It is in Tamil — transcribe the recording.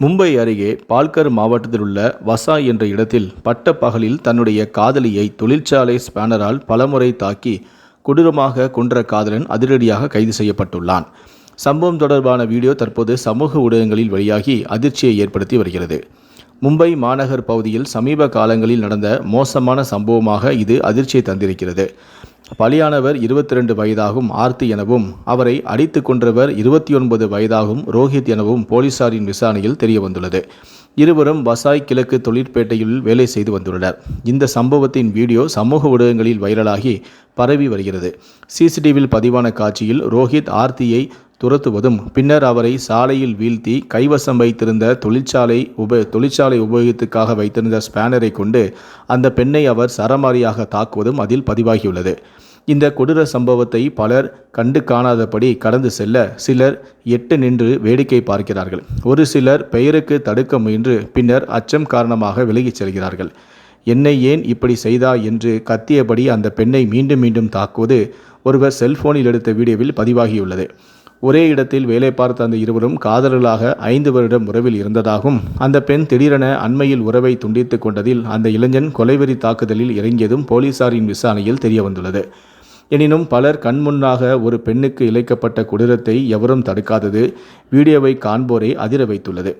மும்பை அருகே பால்கர் மாவட்டத்தில் உள்ள வசா என்ற இடத்தில் பட்ட பகலில் தன்னுடைய காதலியை தொழிற்சாலை ஸ்பேனரால் பலமுறை தாக்கி கொடூரமாக கொன்ற காதலன் அதிரடியாக கைது செய்யப்பட்டுள்ளான். சம்பவம் தொடர்பான வீடியோ தற்போது சமூக ஊடகங்களில் வெளியாகி அதிர்ச்சியை ஏற்படுத்தி வருகிறது. மும்பை மாநகர் பகுதியில் சமீப காலங்களில் நடந்த மோசமான சம்பவமாக இது அதிர்ச்சியை தந்திருக்கிறது. பலியானவர் இருபத்தி ரெண்டு வயதாகும் ஆர்த்தி எனவும் அவரை அடித்து கொன்றவர் இருபத்தி ஒன்பது வயதாகும் ரோஹித் எனவும் போலீசாரின் விசாரணையில் தெரியவந்துள்ளது. இருவரும் வசாய் கிழக்கு தொழிற்பேட்டையில் வேலை செய்து வந்துள்ளனர். இந்த சம்பவத்தின் வீடியோ சமூக ஊடகங்களில் வைரலாகி பரவி வருகிறது. சிசிடிவியில் பதிவான காட்சியில் ரோஹித் ஆர்த்தியை துரத்துவதும் பின்னர் அவரை சாலையில் வீழ்த்தி கைவசம் வைத்திருந்த தொழிற்சாலை உப தொழிற்சாலை உபயோகத்துக்காக வைத்திருந்த ஸ்பேனரை கொண்டு அந்த பெண்ணை அவர் சரமாரியாக தாக்குவதும் அதில் பதிவாகியுள்ளது. இந்த கொடூர சம்பவத்தை பலர் கண்டு காணாதபடி கடந்து செல்ல சிலர் எட்டு நின்று வேடிக்கை பார்க்கிறார்கள். ஒரு சிலர் பெயருக்கு தடுக்க முயன்று பின்னர் அச்சம் காரணமாக விலகிச் செல்கிறார்கள். என்னை ஏன் இப்படி செய்தா? என்று கத்தியபடி அந்த பெண்ணை மீண்டும் மீண்டும் தாக்குவது ஒருவர் செல்போனில் எடுத்த வீடியோவில் பதிவாகியுள்ளது. ஒரே இடத்தில் வேலை பார்த்த அந்த இருவரும் காதலர்களாக ஐந்து வருடம் உறவில் இருந்ததாகவும் அந்த பெண் திடீரென அண்மையில் உறவை துண்டித்துக் கொண்டதில் அந்த இளைஞன் கொலைவெறி தாக்குதலில் இறங்கியதும் போலீசாரின் விசாரணையில் தெரியவந்துள்ளது. எனினும் பலர் கண்முன்னாக ஒரு பெண்ணுக்கு இழைக்கப்பட்ட கொடூரத்தை எவரும் தடுக்காதது வீடியோவை காண்போரை அதிர வைத்துள்ளது.